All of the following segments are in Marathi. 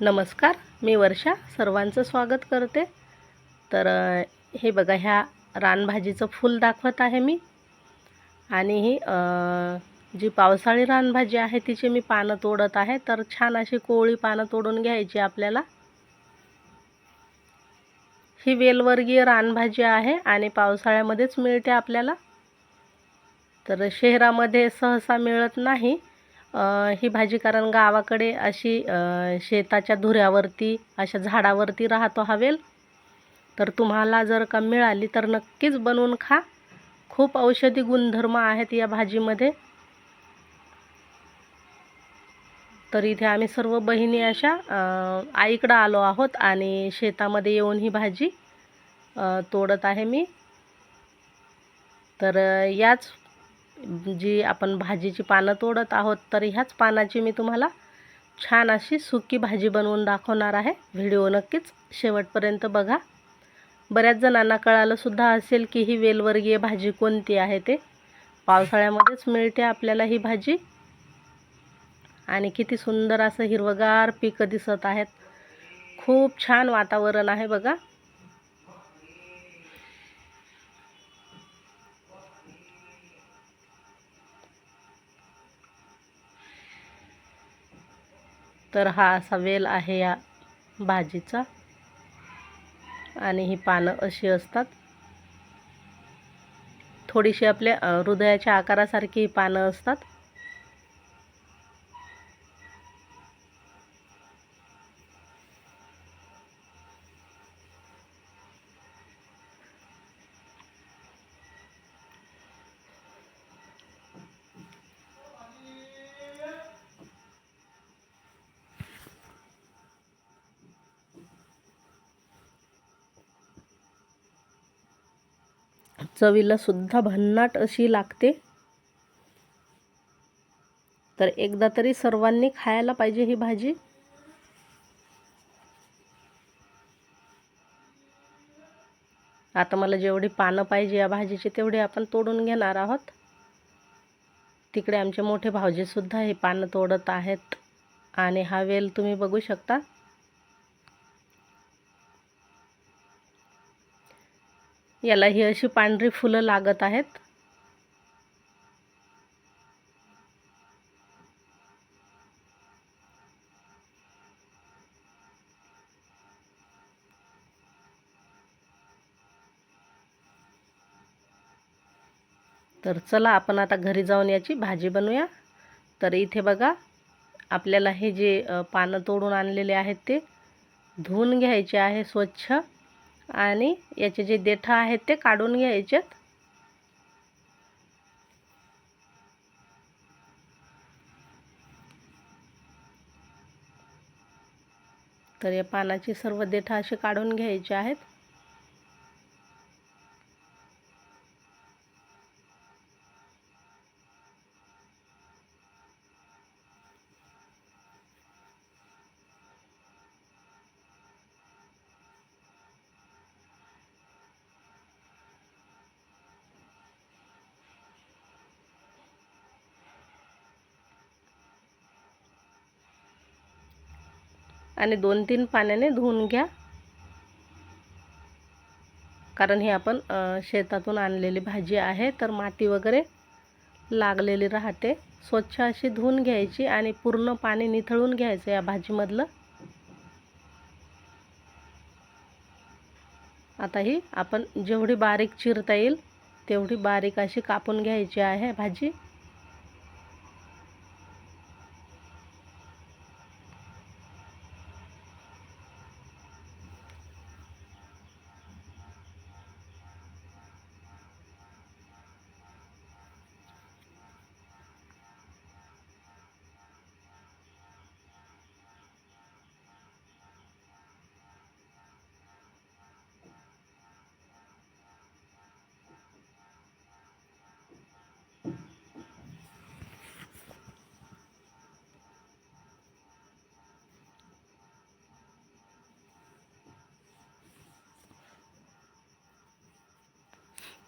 नमस्कार मी वर्षा. सर्वांचं स्वागत करते. तर हे बघा ह्या रानभाजीचं फूल दाखवत आहे मी. आणि ही जी पावसाळी रानभाजी आहे तिची मी पानं तोडत आहे. तर छान अशी कोवळी पानं तोडून घ्यायची आपल्याला. ही वेलवर्गीय रानभाजी आहे आणि पावसाळ्यामध्येच मिळते आपल्याला. तर शहरामध्ये सहसा मिळत नाही. ही भाजी कारण गावाकडे अशी शेताच्या धुऱ्यावरती अशा झाडावरती राहतो हवेल. तर तुम्हाला जर का मिळाली तर नक्कीच बनवून खा. खूप औषधी गुणधर्म आहेत या भाजीमध्ये. तर इथे आम्ही सर्व बहिणी अशा आईकडं आलो आहोत आणि शेतामध्ये येऊन ही भाजी तोडत आहे मी. तर याच जी आपण भाजीची पानं तोडत आहोत तर ह्याच पानाची मी तुम्हाला छान अशी सुकी भाजी बनवून दाखवणार आहे. व्हिडिओ नक्कीच शेवटपर्यंत बघा. बऱ्याच जणांना कळालंसुद्धा असेल की ही वेलवर्गीय भाजी कोणती आहे ते. पावसाळ्यामध्येच मिळते आपल्याला ही भाजी. आणि किती सुंदर असं हिरवगार पिकं दिसत आहेत. खूप छान वातावरण आहे बघा. तर हा असा वेल आहे या भाजीचा. आणि ही पानं अशी असतात. थोडीशी आपल्या हृदयाच्या आकारासारखी ही पानं असतात. चवीला सुद्धा भन्नाट अशी लागते. तर एकदा तरी सर्वांनी खायला पाहिजे ही भाजी. आता मला जेवढी पानं पाहिजे या भाजीची तेवढी आपण तोडून घेणार आहोत. तिकडे आमचे मोठे भाऊजीसुद्धा हे पानं तोडत आहेत. आणि हा वेल तुम्ही बघू शकता. याला ही अशी पांढरी फुलं लागत आहेत. तर चला आपण आता घरी जाऊन याची भाजी बनवूया. तर इथे बघा आपल्याला हे जे पानं तोडून आणलेले आहेत ते धुवून घ्यायचे आहे स्वच्छ. आणि याचे जे देठा आहेत ते काढून घ्यायचेत तर या पानाची सर्व देठा असे काढून घ्यायचे आहेत. आणि दोन तीन पाण्याने धुवून घ्या. कारण ही आपण शेतातून आणलेली भाजी आहे तर माती वगैरे लागलेली राहते. स्वच्छ अशी धुवून घ्यायची आणि पूर्ण पाणी निथळून घ्यायचं या भाजीमधलं. आता ही आपण जेवढी बारीक चिरता येईल तेवढी बारीक अशी कापून घ्यायची आहे भाजी.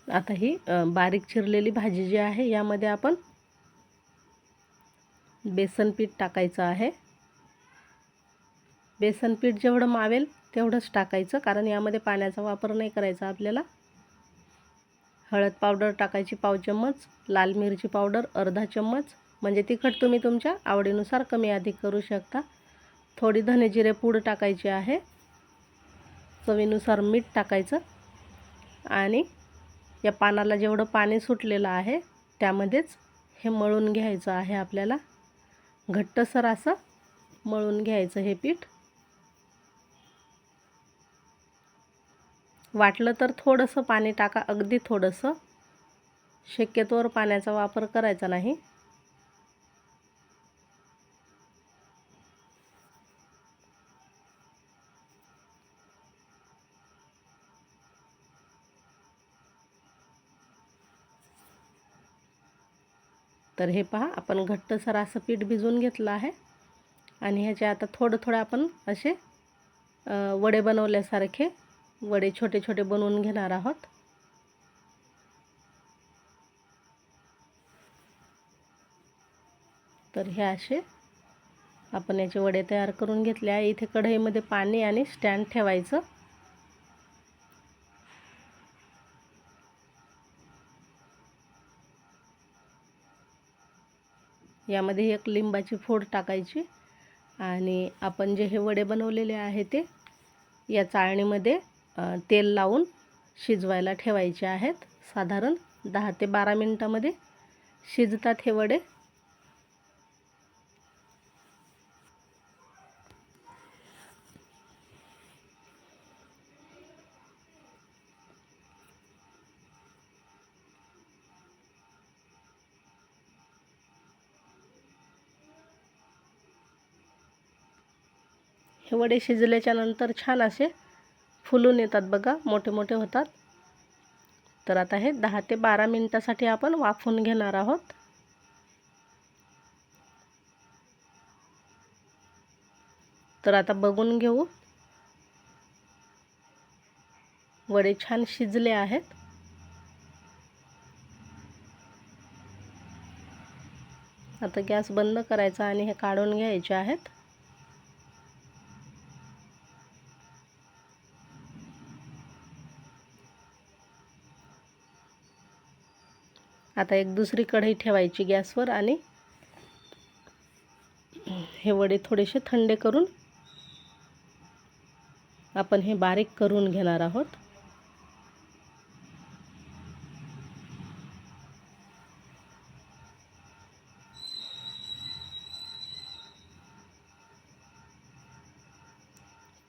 आता ही बारीक चिरलेली भाजी जी आहे यामध्ये आपण बेसन पीठ टाकायचं आहे. बेसन पीठ जेवढं मावेल तेवढंच टाकायचं कारण यामध्ये पाण्याचा वापर नाही करायचा आपल्याला. हळद पावडर टाकायची पाव चम्मच लाल मिरची पावडर अर्धा चम्मच म्हणजे तिखट तुम्ही तुमच्या आवडीनुसार कमी अधिक करू शकता. थोडी धनेजिरे पूड टाकायची आहे. चवीनुसार मीठ टाकायचं. आणि या पानाला जेवढं पाणी सुटलेलं आहे त्यामध्येच हे मळून घ्यायचं आहे आपल्याला. घट्टसर असं मळून घ्यायचं हे पीठ. वाटलं तर थोडंसं पाणी टाका अगदी थोडंसं. शक्यतोवर पाण्याचा वापर करायचा नाही. तर हे पहा आपण घट्टसर असं पीठ भिजवून घेतलं आहे. आणि ह्याचे आता थोडं थोडं आपण असे वडे बनवल्यासारखे वडे छोटे छोटे बनवून घेणार आहोत. तर हे असे आपण याचे वडे तयार करून घेतले आहे. इथे कढईमध्ये पाणी आणि स्टँड ठेवायचं. यामध्ये एक लिंबाची फोड टाकायची आणि आपण जे हे वडे बनवलेले आहे ते या चाळणीमध्ये तेल लावून शिजवायला ठेवायचे आहेत. साधारण दहा ते बारा मिनटामध्ये शिजतात हे वडे. हे वडे शिजल्याच्या नंतर छान असे फुलून येतात बघा मोठे मोठे होतात. तर आता हे दहा ते बारा मिनटासाठी आपण वाफवून घेणार आहोत. तर आता बघून घेऊ. वडे छान शिजले आहेत. आता गॅस बंद करायचा आणि हे काढून घ्यायचे आहेत. आता एक दुसरी कढई ठेवायची गॅसवर आणि हे वडे थोडेसे थंडे करून आपण हे बारीक करून घेणार आहोत.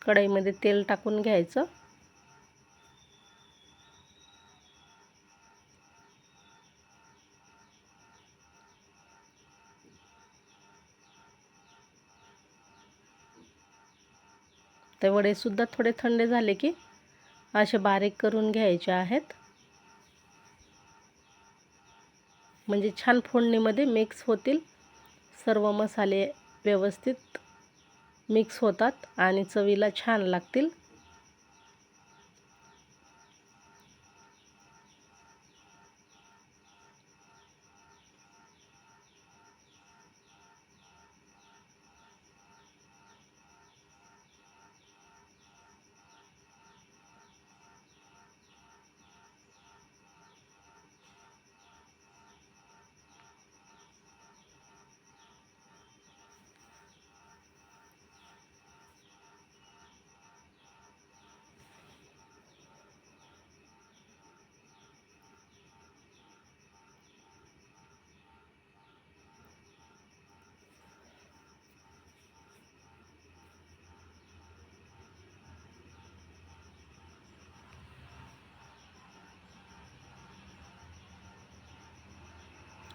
कढईमध्ये तेल टाकून घ्यायचं. ते वडेसुद्धा थोडे थंड झाले की असे बारीक करून घ्यायचे आहेत. म्हणजे छान फोडणीमध्ये मिक्स होतील. सर्व मसाले व्यवस्थित मिक्स होतात आणि चवीला छान लागतील.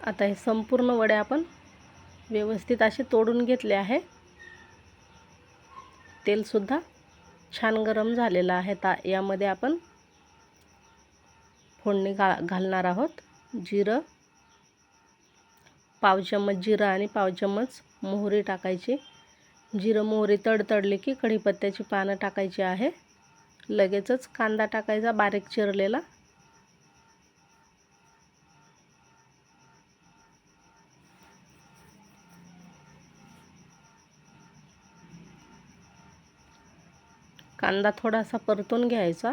आता हे संपूर्ण वडे आपण व्यवस्थित असे तोडून घेतले आहे. तेलसुद्धा छान गरम झालेलं आहे. ता यामध्ये आपण फोडणी घा घालणार आहोत. जिरं पाव चम्मच जिरं आणि पाव चम्मच मोहरी टाकायची. जिरं मोहरी तडतडली की कढीपत्त्याची पानं टाकायची आहे. लगेचच कांदा टाकायचा बारीक चिरलेला. कांदा थोडासा परतून घ्यायचा.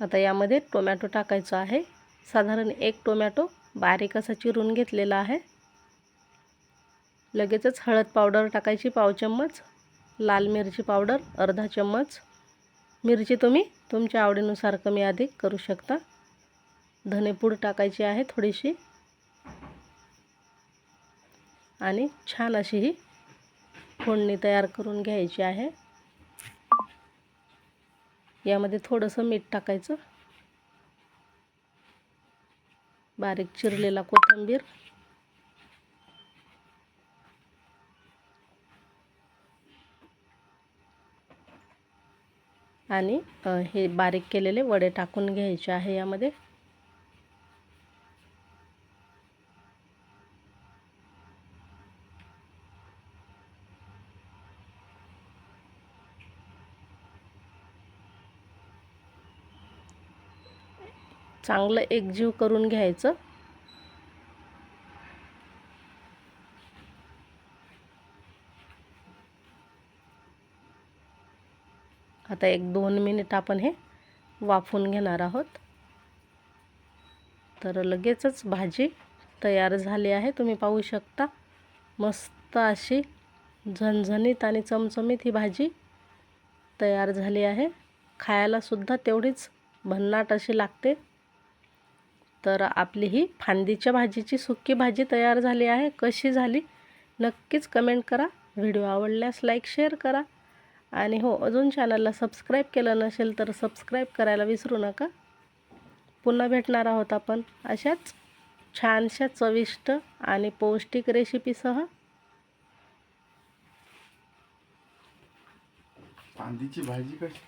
आता यामध्ये टोमॅटो टाकायचा आहे. साधारण एक टोमॅटो बारीक असा चिरून घेतलेला आहे. लगेचच हळद पावडर टाकायची पाव चम्मच लाल मिरची पावडर अर्धा चम्मच मिरची तुम्ही तुमच्या आवडीनुसार कमी अधिक करू शकता. धनेपूड टाकायची आहे थोडीशी. आणि छान अशी ही फोडणी तयार करून घ्यायची आहे. यामध्ये थोडंसं मीठ टाकायचं. बारीक चिरलेला कोथिंबीर. आणि हे बारीक केलेले वडे टाकून घ्यायचे आहे यामध्ये. चांगलं एकजीव करून घ्यायचं. आता एक दोन मिनिट आपण हे वाफून घेणार आहोत. तर लगेचच भाजी तयार झाली आहे. तुम्ही पाहू शकता मस्त अशी झणझणीत आणि चमचमीत ही भाजी तयार झाली आहे. खायलासुद्धा तेवढीच भन्नाट अशी लागते. तर आपली ही फांदीच्या भाजीची सुक्की भाजी तयार झाली आहे. कशी झाली? नक्कीच कमेंट करा. व्हिडिओ आवडल्यास लाईक शेअर करा. आणि हो अजून चॅनलला सबस्क्राईब केलं नसेल तर सबस्क्राईब करायला विसरू नका. पुन्हा भेटणार आहोत आपण अशाच छानशा चविष्ट आणि पौष्टिक रेसिपीसह कांदीची भाजी कशी?